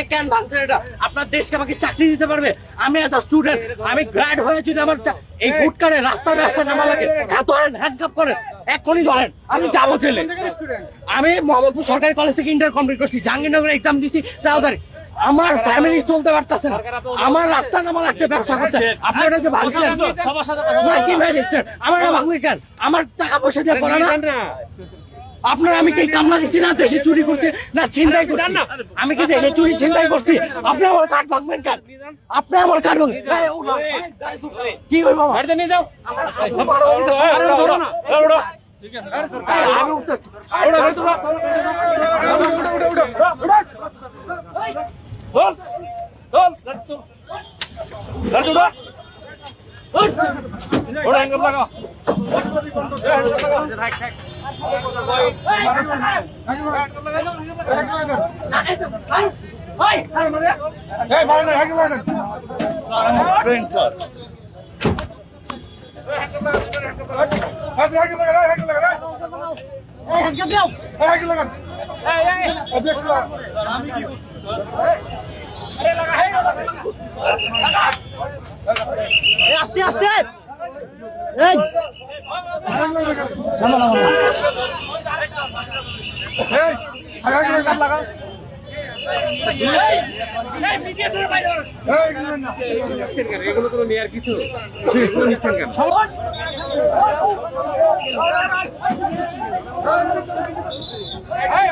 আপনি কেন ভাঙছেন এটা? আপনার দেশকে আমাকে চাকরি দিতে পারবে? আমি আ স্টুডেন্ট আমি গ্র্যাড হয়ে যদি আমার এই ফুড কারে রাস্তার ব্যবসা নামা লাগে হ্যাঁ ধরেন হ্যান্ডকাপ করেন ধরেন আমি যাব জেলে। আমি মোহাম্মদপুর সরকারি কলেজ থেকে ইন্টার কমপ্লিট করছি জাহাঙ্গীরনগরে এক্সাম দিছি তাড়াতাড়ি আমার ফ্যামিলি চলতে পারতেছে না। আমার রাস্তা নামা লাগছে ব্যবসা করতে। আপনি ওটা যে কি ম্যাজিস্ট্রেট আমার ভাঙবে কেন আমার টাকা পয়সা দিয়ে করে না। আপনার আমি কি কামলা দিচ্ছি না? দেশে চুরি করছি না ছিনতাই করছি? আমি কি দেশে চুরি ছিনতাই করছি? আপনি আমার কার্ড ভাঙবেন কেন আপনি আমার কার্ড ভাঙবেন। কি আমি উঠতে ওটা গাড়ি তোলা চল চল গাড়ি তোল গাড়ি তোলা ওটা হ্যাঙ্গার লাগা ফ্রেন্ড স্যার আস্তে আস্তে এই এগুলো তো নিয়ে আর কিছু নিচ্ছেন কেন Hey!